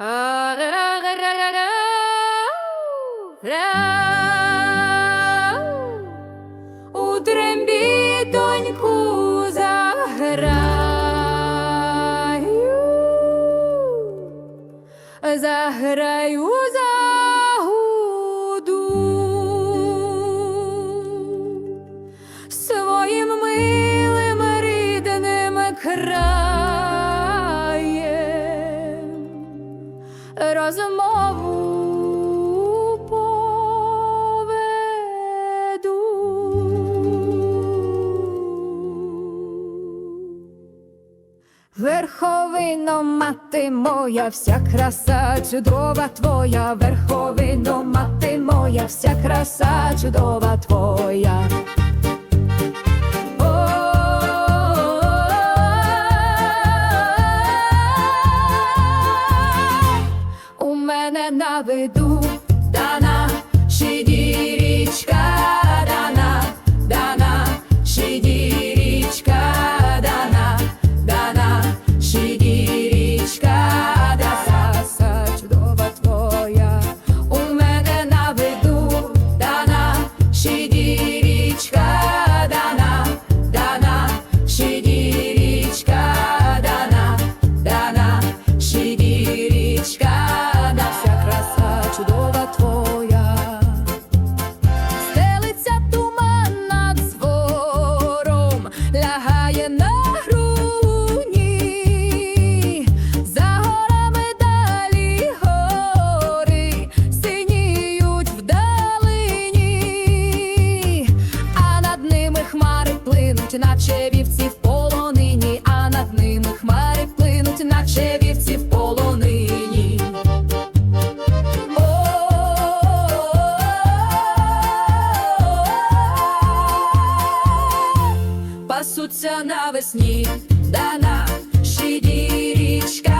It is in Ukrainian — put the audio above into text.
У трембітоньку заграю, заграю загуду своїм милим рідним краєм розмову поведу. Верховино, мати моя, вся краса чудова твоя, верховино, мати моя, вся краса чудова твоя. Мене на виду дана шидірічка, дана, дана, шидірічка, дана, дана, шидірічка, даса, чудова твоя. У мене на виду. Дана шидірічка, дана, дана, шидірічка, наче вівці в полонині, а над ними хмари плинуть, наче вівці в полонині. Пасуться навесні, дана щиді річка.